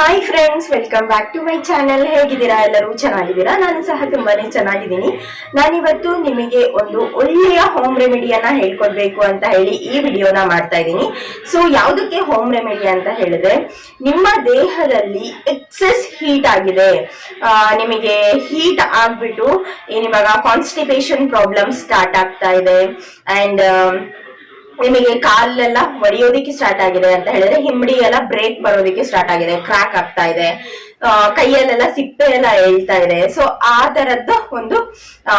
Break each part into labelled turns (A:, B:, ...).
A: Hi friends welcome back to my channel ಹೇಗಿದ್ದೀರಾ ಎಲ್ಲರೂ? ಚೆನ್ನಾಗಿದ್ದೀರಾ? ನಾನು ಸಹ ತುಂಬಾನೇ ಚೆನ್ನಾಗಿದ್ದೀನಿ. ನಾನಿವತ್ತು ನಿಮಗೆ ಒಂದು ಒಳ್ಳೆಯ ಹೋಮ್ ರೆಮಿಡಿಯನ್ನ ಹೇಳ್ಕೊಡ್ಬೇಕು ಅಂತ ಹೇಳಿ ಈ ವಿಡಿಯೋನ ಮಾಡ್ತಾ ಇದ್ದೀನಿ. ಸೊ ಯಾವುದಕ್ಕೆ ಹೋಮ್ ರೆಮಿಡಿ ಅಂತ ಹೇಳಿದ್ರೆ, ನಿಮ್ಮ ದೇಹದಲ್ಲಿ ಎಕ್ಸೆಸ್ ಹೀಟ್ ಆಗಿದೆ. ನಿಮಗೆ ಹೀಟ್ ಆಗ್ಬಿಟ್ಟು ಏನಿವಾಗ ಕಾನ್ಸ್ಟಿಪೇಷನ್ ಪ್ರಾಬ್ಲಮ್ ಸ್ಟಾರ್ಟ್ ಆಗ್ತಾ ಇದೆ. ಅಂಡ್ ನಿಮಗೆ ಕಾಲೆಲ್ಲ ಒಡೆಯೋದಿಕ್ಕೆ ಸ್ಟಾರ್ಟ್ ಆಗಿದೆ ಅಂತ ಹೇಳಿದ್ರೆ ಹಿಂಬಡಿ ಎಲ್ಲ ಬ್ರೇಕ್ ಬರೋದಿಕ್ಕೆ ಸ್ಟಾರ್ಟ್ ಆಗಿದೆ ಕ್ರಾಕ್ ಆಗ್ತಾ ಇದೆ. ಕೈಯಲ್ಲೆಲ್ಲ ಸಿಪ್ಪೆ ಎಲ್ಲ ಹೇಳ್ತಾ ಇದೆ. ಸೊ ಆ ತರದ್ದು ಒಂದು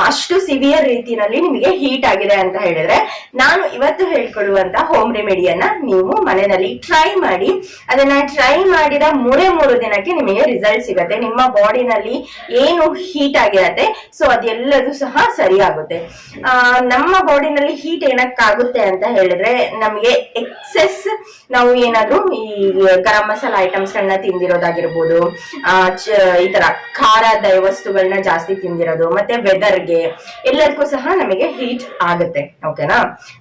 A: ಅಷ್ಟು ಸಿವಿಯರ್ ರೀತಿನಲ್ಲಿ ನಿಮಗೆ ಹೀಟ್ ಆಗಿದೆ ಅಂತ ಹೇಳಿದ್ರೆ ನಾನು ಇವತ್ತು ಹೇಳ್ಕೊಡುವಂತ ಹೋಮ್ ರೆಮಿಡಿಯನ್ನ ನೀವು ಮನೆಯಲ್ಲಿ ಟ್ರೈ ಮಾಡಿ ಅದನ್ನ ಟ್ರೈ ಮಾಡಿದ ಮೂರೇ ಮೂರು ದಿನಕ್ಕೆ ನಿಮಗೆ ರಿಸಲ್ಟ್ ಸಿಗುತ್ತೆ. ನಿಮ್ಮ ಬಾಡಿನಲ್ಲಿ ಏನು ಹೀಟ್ ಆಗಿರತ್ತೆ ಸೊ ಅದೆಲ್ಲದೂ ಸಹ ಸರಿಯಾಗುತ್ತೆ. ಆ, ನಮ್ಮ ಬಾಡಿನಲ್ಲಿ ಹೀಟ್ ಏನಕ್ಕಾಗುತ್ತೆ ಅಂತ ಹೇಳಿದ್ರೆ ನಮಗೆ ಎಕ್ಸೆಸ್ ನಾವು ಏನಾದ್ರೂ ಈ ಗರಂ ಮಸಾಲ ಐಟಮ್ಸ್ ಗಳನ್ನ ತಿಂದಿರೋದಾಗಿರ್ಬೋದು ಆ, ಈ ತರ ಖಾರದ ವಸ್ತುಗಳನ್ನ ಜಾಸ್ತಿ ತಿಂದಿರೋದು ಮತ್ತೆ ವೆದರ್ಗೆ ಎಲ್ಲದಕ್ಕೂ ಸಹ ನಮಗೆ ಹೀಟ್ ಆಗುತ್ತೆ ಓಕೆನಾ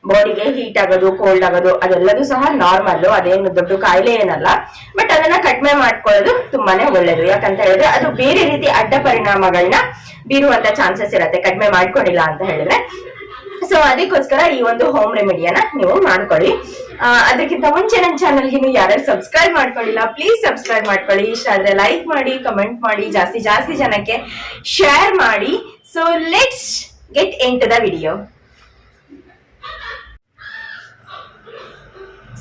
A: ಬಾಡಿಗೆ ಹೀಟ್ ಆಗೋದು ಕೋಲ್ಡ್ ಆಗೋದು ಅದೆಲ್ಲದೂ ಸಹ ನಾರ್ಮಲ್ ಅದೇನು ದೊಡ್ಡ ಕಾಯಿಲೆ ಏನಲ್ಲ ಬಟ್ ಅದನ್ನ ಕಡಿಮೆ ಮಾಡ್ಕೊಳ್ಳೋದು ತುಂಬಾನೇ ಒಳ್ಳೇದು. ಯಾಕಂತ ಹೇಳಿದ್ರೆ ಅದು ಬೇರೆ ರೀತಿ ಅಡ್ಡ ಪರಿಣಾಮಗಳನ್ನ ಬೀರುವಂತ ಚಾನ್ಸಸ್ ಇರತ್ತೆ ಕಡಿಮೆ ಮಾಡ್ಕೊಂಡಿಲ್ಲ ಅಂತ ಹೇಳಿದ್ರೆ. ಸೊ ಅದಕ್ಕೋಸ್ಕರ ಈ ಒಂದು ಹೋಮ್ ರೆಮಿಡಿಯನ್ನ ನೀವು ಮಾಡ್ಕೊಳ್ಳಿ. ಅದಕ್ಕಿಂತ ಮುಂಚೆ ನನ್ನ ಚಾನಲ್ಗೆ ನೀವು ಯಾರ್ಯಾರು ಸಬ್ಸ್ಕ್ರೈಬ್ ಮಾಡ್ಕೊಳ್ಳಿಲ್ಲ ಪ್ಲೀಸ್ ಸಬ್ಸ್ಕ್ರೈಬ್ ಮಾಡ್ಕೊಳ್ಳಿ. ಇಷ್ಟ ಆದ್ರೆ ಲೈಕ್ ಮಾಡಿ ಕಮೆಂಟ್ ಮಾಡಿ, ಜಾಸ್ತಿ ಜಾಸ್ತಿ ಜನಕ್ಕೆ ಶೇರ್ ಮಾಡಿ. So let's get into the video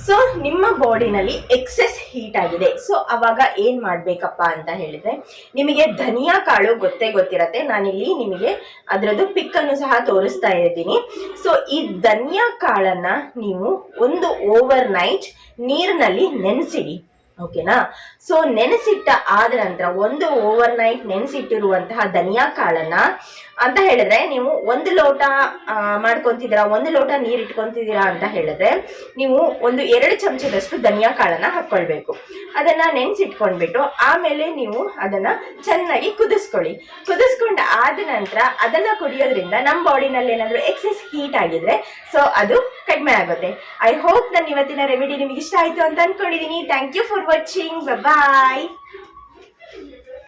A: so ನಿಮ್ಮ ಬಾಡಿನಲ್ಲಿ ಎಕ್ಸೆಸ್ ಹೀಟ್ ಆಗಿದೆ. ಸೊ, ಅವಾಗ ಏನ್ ಮಾಡ್ಬೇಕಪ್ಪ ಅಂತ ಹೇಳಿದ್ರೆ, ನಿಮಗೆ ಧನಿಯಾ ಕಾಳು ಗೊತ್ತೇ ಗೊತ್ತಿರತ್ತೆ. ನಾನಿಲ್ಲಿ ನಿಮಗೆ ಅದರದ್ದು ಪಿಕ್ ಅನ್ನು ಸಹ ತೋರಿಸ್ತಾ ಇದ್ದೀನಿ. ಸೊ, ಈ ಧನಿಯಾ ಕಾಳನ್ನ ನೀವು ಒಂದು ಓವರ್ ನೈಟ್ ನೀರಿನಲ್ಲಿ ನೆನೆಸಿಡಿ. ಓಕೆನಾ ಸೊ ನೆನೆಸಿಟ್ಟ ಆದ ನಂತರ, ಒಂದು ಓವರ್ ನೈಟ್ ನೆನೆಸಿಟ್ಟಿರುವಂತಹ ಧನಿಯಾ ಕಾಳನ್ನ, ಅಂತ ಹೇಳಿದ್ರೆ, ನೀವು ಒಂದು ಲೋಟ ಮಾಡ್ಕೊತಿದ್ದೀರಾ, ಒಂದು ಲೋಟ ನೀರು ಇಟ್ಕೊಂತಿದ್ದೀರಾ ಅಂತ ಹೇಳಿದ್ರೆ, ನೀವು ಒಂದು ಎರಡು ಚಮಚದಷ್ಟು ಧನಿಯಾ ಕಾಳನ್ನ ಹಾಕೊಳ್ಬೇಕು. ಅದನ್ನ ನೆನೆಸಿಟ್ಕೊಂಡ್ಬಿಟ್ಟು, ಆಮೇಲೆ ನೀವು ಅದನ್ನ ಚೆನ್ನಾಗಿ ಕುದಿಸ್ಕೊಳ್ಳಿ. ಕುದಿಸ್ಕೊಂಡ ಆದ ನಂತರ, ಅದನ್ನ ಕುಡಿಯೋದ್ರಿಂದ ನಮ್ಮ ಬಾಡಿನಲ್ಲಿ ಏನಾದ್ರು ಎಕ್ಸೆಸ್ ಹೀಟ್ ಆಗಿದ್ರೆ ಸೊ ಅದು ಕಡಿಮೆ ಆಗುತ್ತೆ ಐ ಹೋಪ್ ನನ್ನ ಇವತ್ತಿನ ರೆಮಿಡಿ ನಿಮಗೆ ಇಷ್ಟ ಆಯ್ತು ಅಂತ ಅನ್ಕೊಂಡಿದೀನಿ. Thank you for watching bye